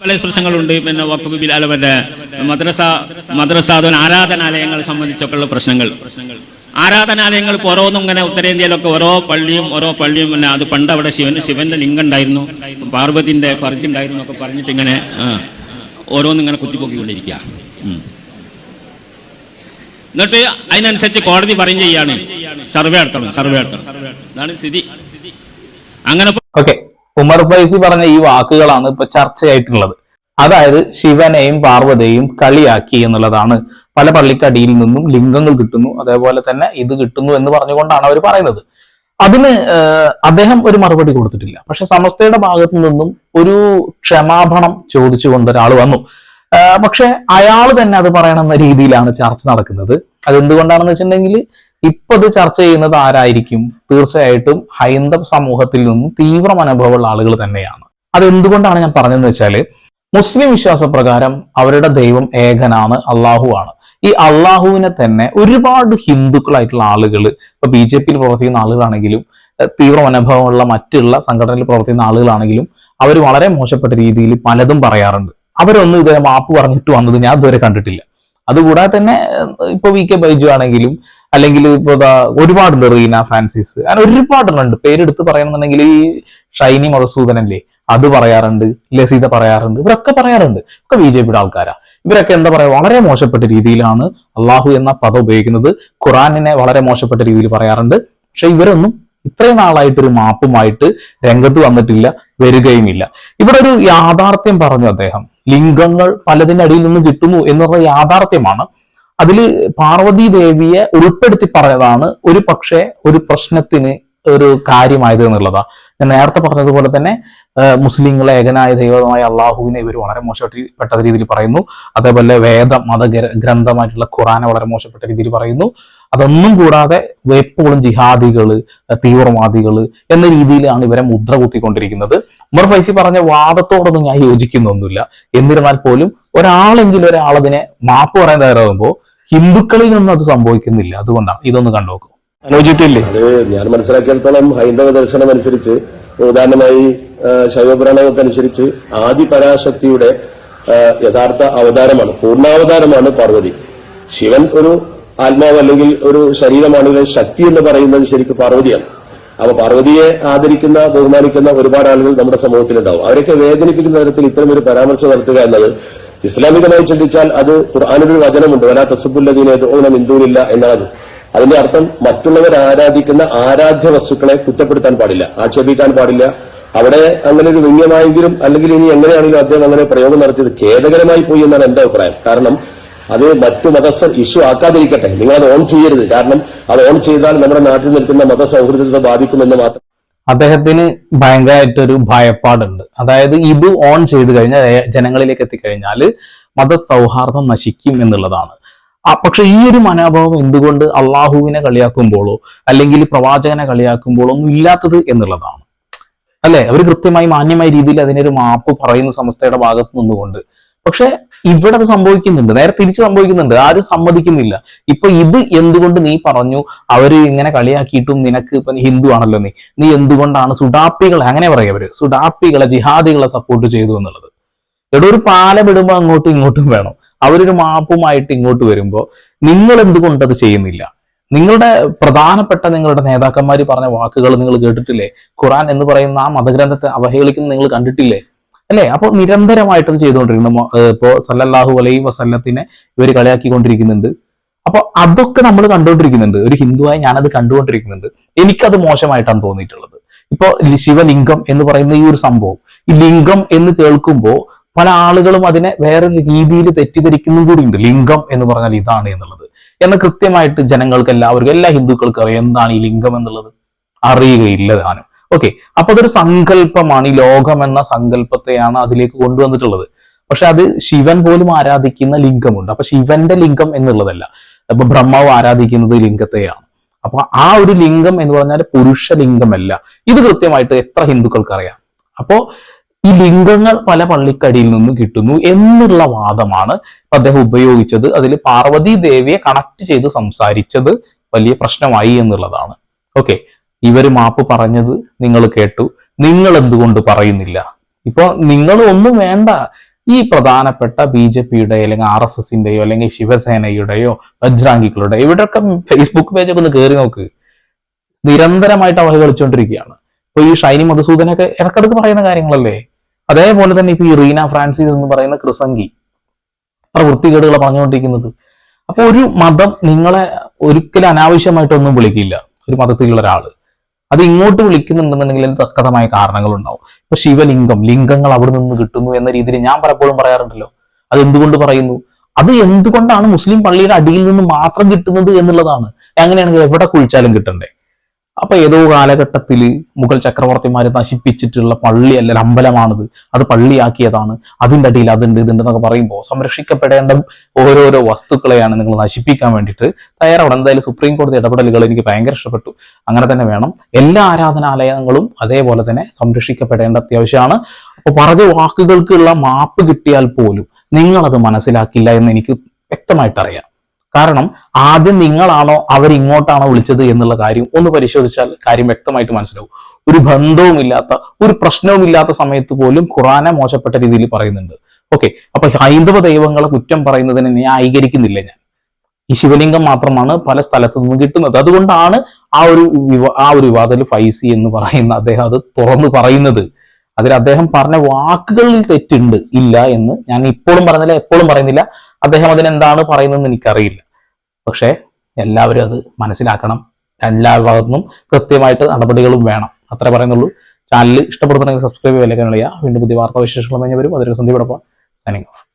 പല പ്രശ്നങ്ങളുണ്ട്. പിന്നെ വക്കുബ് ബിലാലവന്റെ മദ്രസ മദ്രസ ആരാധനാലയങ്ങൾ സംബന്ധിച്ചൊക്കെയുള്ള പ്രശ്നങ്ങൾ. ആരാധനാലയങ്ങൾ ഇപ്പോൾ ഓരോന്നും ഇങ്ങനെ ഉത്തരേന്ത്യയിലൊക്കെ ഓരോ പള്ളിയും ഓരോ പള്ളിയും പിന്നെ അത് പണ്ട് അവിടെ ശിവൻ ശിവന്റെ ലിംഗം ഉണ്ടായിരുന്നു. പാർവതിന്റെ പറിച്ചുണ്ടായിരുന്നു ഒക്കെ പറഞ്ഞിട്ട് ഇങ്ങനെ ഓരോന്നും ഇങ്ങനെ കുത്തിപ്പൊക്കിക്കൊണ്ടിരിക്കുക. എന്നിട്ട് അതിനനുസരിച്ച് കോടതി പറയും ചെയ്യാണ്. സർവേ നടത്തണം സർവേ നടത്തണം. അതാണ് സ്ഥിതി. അങ്ങനെ ഉമർ ഫൈസി പറഞ്ഞ ഈ വാക്കുകളാണ് ഇപ്പൊ ചർച്ചയായിട്ടുള്ളത്. അതായത് ശിവനെയും പാർവതിയെയും കളിയാക്കി എന്നുള്ളതാണ് പല പള്ളിക്കടിയിൽ നിന്നും ലിംഗങ്ങൾ കിട്ടുന്നു അതേപോലെ തന്നെ ഇത് കിട്ടുന്നു എന്ന് പറഞ്ഞുകൊണ്ടാണ് അവർ പറയുന്നത്. അതിന് അദ്ദേഹം ഒരു മറുപടി കൊടുത്തിട്ടില്ല. പക്ഷെ സമസ്തയുടെ ഭാഗത്തു നിന്നും ഒരു ക്ഷമാപണം ചോദിച്ചുകൊണ്ട് ഒരാൾ വന്നു. പക്ഷെ അയാൾ തന്നെ അത് പറയണമെന്ന രീതിയിലാണ് ചർച്ച നടക്കുന്നത്. അതെന്തുകൊണ്ടാണെന്ന് വെച്ചിട്ടുണ്ടെങ്കിൽ ഇപ്പൊ ഇത് ചർച്ച ചെയ്യുന്നത് ആരായിരിക്കും? തീർച്ചയായിട്ടും ഹൈന്ദവ സമൂഹത്തിൽ നിന്നും തീവ്ര മനോഭാവമുള്ള ആളുകൾ തന്നെയാണ്. അതെന്തുകൊണ്ടാണ് ഞാൻ പറഞ്ഞതെന്ന് വെച്ചാൽ മുസ്ലിം വിശ്വാസപ്രകാരം അവരുടെ ദൈവം ഏകനാണ് അള്ളാഹു ആണ്. ഈ അള്ളാഹുവിനെ തന്നെ ഒരുപാട് ഹിന്ദുക്കളായിട്ടുള്ള ആളുകൾ ഇപ്പൊ ബി ജെ പിയിൽ പ്രവർത്തിക്കുന്ന ആളുകളാണെങ്കിലും തീവ്ര മനോഭാവമുള്ള മറ്റുള്ള സംഘടനയിൽ പ്രവർത്തിക്കുന്ന ആളുകളാണെങ്കിലും അവർ വളരെ മോശപ്പെട്ട രീതിയിൽ പലതും പറയാറുണ്ട്. അവരൊന്നും ഇതുവരെ മാപ്പ് പറഞ്ഞിട്ട് വന്നത് ഞാൻ ഇതുവരെ കണ്ടിട്ടില്ല. അതുകൂടാതെ തന്നെ ഇപ്പൊ വി കെ ബൈജു ആണെങ്കിലും അല്ലെങ്കിൽ ഇപ്പോൾ ഒരുപാടുണ്ട് റീന ഫ്രാൻസിസ് അങ്ങനെ ഒരുപാടുണ്ട് പേരെടുത്ത് പറയണമെന്നുണ്ടെങ്കിൽ ഈ ഷൈനി മധുസൂദനല്ലേ അത് പറയാറുണ്ട് ലസീത പറയാറുണ്ട് ഇവരൊക്കെ പറയാറുണ്ട്. ഒക്കെ ബി ജെ പിയുടെ ആൾക്കാരാ. ഇവരൊക്കെ എന്താ പറയാ വളരെ മോശപ്പെട്ട രീതിയിലാണ് അള്ളാഹു എന്ന പദം ഉപയോഗിക്കുന്നത്. ഖുറാനിനെ വളരെ മോശപ്പെട്ട രീതിയിൽ പറയാറുണ്ട്. പക്ഷെ ഇവരൊന്നും ഇത്രയും നാളായിട്ട് ഒരു മാപ്പുമായിട്ട് രംഗത്ത് വന്നിട്ടില്ല വരികയുമില്ല. ഇവിടെ ഒരു യാഥാർത്ഥ്യം പറഞ്ഞു അദ്ദേഹം. ലിംഗങ്ങൾ പലതിന്റെ അടിയിൽ നിന്ന് കിട്ടുന്നു എന്നുള്ള യാഥാർത്ഥ്യമാണ്. അതിൽ പാർവതി ദേവിയെ ഉൾപ്പെടുത്തി പറഞ്ഞതാണ് ഒരു പക്ഷേ ഒരു പ്രശ്നത്തിന് ഒരു കാര്യമായത് എന്നുള്ളതാ. ഞാൻ നേരത്തെ പറഞ്ഞതുപോലെ തന്നെ മുസ്ലിങ്ങളെ ഏകനായ ദൈവമായ അള്ളാഹുവിനെ ഇവർ വളരെ മോശപ്പെട്ട രീതിയിൽ പറയുന്നു. അതേപോലെ വേദ മത ഗ്രന്ഥമായിട്ടുള്ള ഖുറാനെ വളരെ മോശപ്പെട്ട രീതിയിൽ പറയുന്നു. അതൊന്നും കൂടാതെ എപ്പോഴും ജിഹാദികൾ തീവ്രവാദികൾ എന്ന രീതിയിലാണ് ഇവരെ മുദ്ര കുത്തിക്കൊണ്ടിരിക്കുന്നത്. ഉമർ ഫൈസി പറഞ്ഞ വാദത്തോടൊന്നും ഞാൻ യോജിക്കുന്നൊന്നുമില്ല. എന്നിരുന്നാൽ പോലും ഒരാളെങ്കിലും ഒരാളതിനെ മാപ്പ് പറയാൻ തയ്യാറാകുമ്പോൾ ഹിന്ദുക്കളിൽ നിന്നും അത് സംഭവിക്കുന്നില്ല. അതുകൊണ്ടാണ്. ഇതൊന്ന് കണ്ടുനോക്കും യോജിപ്പില്ലേ അത് ഞാൻ മനസ്സിലാക്കിയിടത്തോളം ഹൈന്ദവ ദർശനം അനുസരിച്ച് ഉദാഹരണമായി ശൈവപുരാണങ്ങൾക്കനുസരിച്ച് ആദി പരാശക്തിയുടെ യഥാർത്ഥ അവതാരമാണ് പൂർണാവതാരമാണ് പാർവതി. ശിവൻ ഒരു ആത്മാവ് അല്ലെങ്കിൽ ഒരു ശരീരമാണെങ്കിൽ ശക്തി എന്ന് പറയുന്നത് ശരിക്കും പാർവതിയാണ്. അപ്പൊ പാർവതിയെ ആദരിക്കുന്ന ബഹുമാനിക്കുന്ന ഒരുപാട് ആളുകൾ നമ്മുടെ സമൂഹത്തിൽ ഉണ്ടാവും അവരൊക്കെ വേദനിപ്പിക്കുന്ന തരത്തിൽ ഇത്തരം ഒരു പരാമർശം നടത്തുക എന്നത് ഇസ്ലാമികമായി ചിന്തിച്ചാൽ അത് ഖുർആാനൊരു വചനമുണ്ട്. വലാ തസബുല്ലദീനെ ഓണം ഇന്ദൂരില്ല എന്നാണ്. അതിന്റെ അർത്ഥം മറ്റുള്ളവർ ആരാധിക്കുന്ന ആരാധ്യ വസ്തുക്കളെ കുറ്റപ്പെടുത്താൻ പാടില്ല ആക്ഷേപിക്കാൻ പാടില്ല. അവിടെ അങ്ങനെ ഒരു വ്യംഗ്യമായെങ്കിലും അല്ലെങ്കിൽ ഇനി എങ്ങനെയാണെങ്കിലും അദ്ദേഹം അങ്ങനെ പ്രയോഗം നടത്തിയത് ഖേദകരമായി പോയി എന്നാണ് എന്റെ അഭിപ്രായം. കാരണം അത് മറ്റു മതസ്ഥർ ഇഷ്യൂ ആക്കാതിരിക്കട്ടെ. നിങ്ങൾ അത് ഓൺ ചെയ്യരുത്. കാരണം അത് ഓൺ ചെയ്താൽ നമ്മുടെ നാട്ടിൽ നിൽക്കുന്ന മതസൗഹൃദത്തെ ബാധിക്കുമെന്ന് മാത്രം അദ്ദേഹത്തിന് ഭയങ്കരമായിട്ടൊരു ഭയപ്പാടുണ്ട്. അതായത് ഇത് ഓൺ ചെയ്ത് കഴിഞ്ഞാൽ ജനങ്ങളിലേക്ക് എത്തിക്കഴിഞ്ഞാൽ മതസൗഹാർദ്ദം നശിക്കും എന്നുള്ളതാണ്. പക്ഷെ ഈ ഒരു മനോഭാവം എന്തുകൊണ്ട് അള്ളാഹുവിനെ കളിയാക്കുമ്പോഴോ അല്ലെങ്കിൽ പ്രവാചകനെ കളിയാക്കുമ്പോഴോ ഒന്നും ഇല്ലാത്തത് എന്നുള്ളതാണ്. അല്ലെ? അവർ കൃത്യമായി മാന്യമായ രീതിയിൽ അതിനൊരു മാപ്പ് പറയുന്ന സംസ്ഥയുടെ ഭാഗത്ത് നിന്നുകൊണ്ട് പക്ഷെ ഇവിടെ അത് സംഭവിക്കുന്നുണ്ട്. നേരെ തിരിച്ച് സംഭവിക്കുന്നുണ്ട്. ആരും സമ്മതിക്കുന്നില്ല. ഇപ്പൊ ഇത് എന്തുകൊണ്ട് നീ പറഞ്ഞു അവർ ഇങ്ങനെ കളിയാക്കിയിട്ടും നിനക്ക് ഇപ്പൊ ഹിന്ദു ആണല്ലോ നീ. നീ എന്തുകൊണ്ടാണ് സുഡാപ്പികളെ അങ്ങനെ പറയാ അവർ. സുഡാപ്പികളെ ജിഹാദികളെ സപ്പോർട്ട് ചെയ്തു എന്നുള്ളത്. ഇവിടെ ഒരു പാലം ഇടുമ്പോ അങ്ങോട്ടും ഇങ്ങോട്ടും വേണം. അവരൊരു മാപ്പുമായിട്ട് ഇങ്ങോട്ട് വരുമ്പോ നിങ്ങൾ എന്തുകൊണ്ട് അത് ചെയ്യുന്നില്ല? നിങ്ങളുടെ പ്രധാനപ്പെട്ട നിങ്ങളുടെ നേതാക്കന്മാർ പറഞ്ഞ വാക്കുകൾ നിങ്ങൾ കേട്ടിട്ടില്ലേ? ഖുറാൻ എന്ന് പറയുന്ന ആ മതഗ്രന്ഥത്തെ അവഹേളിക്കുന്ന നിങ്ങൾ കണ്ടിട്ടില്ലേ? അല്ലെ? അപ്പൊ നിരന്തരമായിട്ട് ചെയ്തുകൊണ്ടിരിക്കുന്നു. ഇപ്പോ സല്ലല്ലാഹു അലൈ വസല്ലത്തിനെ ഇവർ കളിയാക്കിക്കൊണ്ടിരിക്കുന്നുണ്ട്. അപ്പൊ അതൊക്കെ നമ്മൾ കണ്ടുകൊണ്ടിരിക്കുന്നുണ്ട്. ഒരു ഹിന്ദുവായി ഞാനത് കണ്ടുകൊണ്ടിരിക്കുന്നുണ്ട്. എനിക്കത് മോശമായിട്ടാണ് തോന്നിയിട്ടുള്ളത്. ഇപ്പൊ ശിവലിംഗം എന്ന് പറയുന്ന ഈ ഒരു സംഭവം ഈ ലിംഗം എന്ന് കേൾക്കുമ്പോൾ പല ആളുകളും അതിനെ വേറൊരു രീതിയിൽ തെറ്റിദ്ധരിക്കുന്നതും കൂടി ഉണ്ട് ലിംഗം എന്ന് പറഞ്ഞാൽ ഇതാണ് എന്നുള്ളത്. എന്നാൽ കൃത്യമായിട്ട് ജനങ്ങൾക്ക് എല്ലാവർക്കും എല്ലാ ഹിന്ദുക്കൾക്കും അറിയാം. എന്താണ് ഈ ലിംഗം എന്നുള്ളത്? അറിയുകയില്ല താനും. ഓക്കെ അപ്പൊ അതൊരു സങ്കല്പമാണ്. ഈ ലോകം എന്ന സങ്കല്പത്തെയാണ് അതിലേക്ക് കൊണ്ടുവന്നിട്ടുള്ളത്. പക്ഷെ അത് ശിവൻ പോലും ആരാധിക്കുന്ന ലിംഗമുണ്ട്. അപ്പൊ ശിവന്റെ ലിംഗം എന്നുള്ളതല്ല. അപ്പൊ ബ്രഹ്മാവ് ആരാധിക്കുന്നത് ലിംഗത്തെയാണ്. അപ്പൊ ആ ഒരു ലിംഗം എന്ന് പറഞ്ഞാൽ പുരുഷ ലിംഗമല്ല. ഇത് കൃത്യമായിട്ട് എത്ര ഹിന്ദുക്കൾക്ക് അറിയാം അപ്പോ ഈ ലിംഗങ്ങൾ പല പള്ളിക്കടിയിൽ നിന്ന് കിട്ടുന്നു എന്നുള്ള വാദമാണ് അദ്ദേഹം ഉപയോഗിച്ചത്. അതിൽ പാർവതി ദേവിയെ കണക്ട് ചെയ്ത് സംസാരിച്ചത് വലിയ പ്രശ്നമായി എന്നുള്ളതാണ്. ഓക്കെ ഇവർ മാപ്പ് പറഞ്ഞത് നിങ്ങൾ കേട്ടു. നിങ്ങൾ എന്തുകൊണ്ട് പറയുന്നില്ല? ഇപ്പൊ നിങ്ങൾ ഒന്നും വേണ്ട. ഈ പ്രധാനപ്പെട്ട ബി ജെ പിയുടെ അല്ലെങ്കിൽ ആർ എസ് എസിന്റെയോ അല്ലെങ്കിൽ ശിവസേനയുടെയോ ബജ്രാംഗികളുടെയോ ഇവിടെയൊക്കെ ഫേസ്ബുക്ക് പേജൊക്കെ ഒന്ന് കയറി നോക്ക്. നിരന്തരമായിട്ട് അവഹ കളിച്ചുകൊണ്ടിരിക്കുകയാണ് ഇപ്പൊ ഈ ഷൈനി മധുസൂദനൊക്കെ ഇടക്കിടക്ക് പറയുന്ന കാര്യങ്ങളല്ലേ? അതേപോലെ തന്നെ ഇപ്പൊ ഈ റീന ഫ്രാൻസിസ് എന്ന് പറയുന്ന ക്രിസംഗി അത്ര വൃത്തികേടുകൾ പറഞ്ഞുകൊണ്ടിരിക്കുന്നത്. അപ്പൊ ഒരു മതം നിങ്ങളെ ഒരിക്കലും അനാവശ്യമായിട്ടൊന്നും വിളിക്കില്ല. ഒരു മതത്തിലുള്ള ഒരാൾ. അത് ഇങ്ങോട്ട് വിളിക്കുന്നുണ്ടെന്നുണ്ടെങ്കിൽ അതിന് തക്കതമായ കാരണങ്ങളുണ്ടാവും. ഇപ്പൊ ശിവലിംഗം ലിംഗങ്ങൾ അവിടെ നിന്ന് കിട്ടുന്നു എന്ന രീതിയിൽ ഞാൻ പലപ്പോഴും പറയാറുണ്ടല്ലോ. അത് എന്തുകൊണ്ട് പറയുന്നു? അത് എന്തുകൊണ്ടാണ് മുസ്ലിം പള്ളിയുടെ അടിയിൽ നിന്ന് മാത്രം കിട്ടുന്നത് എന്നുള്ളതാണ്. അങ്ങനെയാണെങ്കിൽ എവിടെ കുഴിച്ചാലും കിട്ടണ്ടേ? അപ്പൊ ഏതോ കാലഘട്ടത്തിൽ മുഗൾ ചക്രവർത്തിമാരെ നശിപ്പിച്ചിട്ടുള്ള പള്ളി അല്ല അമ്പലമാണിത്. അത് പള്ളിയാക്കിയതാണ്. അതിന്റെ അടിയിൽ അതുണ്ട് ഇതുണ്ട് എന്നൊക്കെ പറയുമ്പോൾ സംരക്ഷിക്കപ്പെടേണ്ട ഓരോരോ വസ്തുക്കളെയാണ് നിങ്ങൾ നശിപ്പിക്കാൻ വേണ്ടിയിട്ട് തയ്യാറാവണം. എന്തായാലും സുപ്രീം കോടതി ഇടപെടലുകൾ എനിക്ക് ഭയങ്കര ഇഷ്ടപ്പെട്ടു. അങ്ങനെ തന്നെ വേണം. എല്ലാ ആരാധനാലയങ്ങളും അതേപോലെ തന്നെ സംരക്ഷിക്കപ്പെടേണ്ട അത്യാവശ്യമാണ്. അപ്പൊ പറഞ്ഞ വാക്കുകൾക്കുള്ള മാപ്പ് കിട്ടിയാൽ പോലും നിങ്ങളത് മനസ്സിലാക്കില്ല എന്ന് എനിക്ക് വ്യക്തമായിട്ട് അറിയാം കാരണം ആദ്യം നിങ്ങളാണോ അവരിങ്ങോട്ടാണോ വിളിച്ചത് എന്നുള്ള കാര്യം ഒന്ന് പരിശോധിച്ചാൽ കാര്യം വ്യക്തമായിട്ട് മനസ്സിലാവും. ഒരു ബന്ധവുമില്ലാത്ത ഒരു പ്രശ്നവുമില്ലാത്ത സമയത്ത് പോലും ഖുറാനെ മോശപ്പെട്ട രീതിയിൽ പറയുന്നുണ്ട്. ഓക്കെ അപ്പൊ ഹൈന്ദവ ദൈവങ്ങളെ കുറ്റം പറയുന്നതിനെ ന്യായീകരിക്കുന്നില്ല ഞാൻ. ഈ ശിവലിംഗം മാത്രമാണ് പല സ്ഥലത്തു നിന്നും കിട്ടുന്നത്. അതുകൊണ്ടാണ് ആ ഒരു ആ ഒരു വിവാദത്തിൽ ഫൈസി എന്ന് പറയുന്ന അദ്ദേഹം അത് തുറന്നു പറയുന്നത്. അതിൽ അദ്ദേഹം പറഞ്ഞ വാക്കുകളിൽ തെറ്റുണ്ട് ഇല്ല എന്ന് ഞാൻ ഇപ്പോഴും പറഞ്ഞില്ല എപ്പോഴും പറയുന്നില്ല. അദ്ദേഹം അതിനെന്താണ് പറയുന്നതെന്ന് എനിക്കറിയില്ല. പക്ഷേ എല്ലാവരും അത് മനസ്സിലാക്കണം. എല്ലാ ഭാഗത്തുനിന്നും കൃത്യമായിട്ട് നടപടികളും വേണം. അത്ര പറയുന്നുള്ളൂ. ചാനൽ ഇഷ്ടപ്പെടുന്നുണ്ടെങ്കിൽ സബ്സ്ക്രൈബ് ചെയ്യാൻ കഴിയുക വീണ്ടും പുതിയ വാർത്താ വിശേഷങ്ങളുമായി ഞാൻ വരും. അതൊരു സന്ധ്യ സൈനിങ് ഓഫ്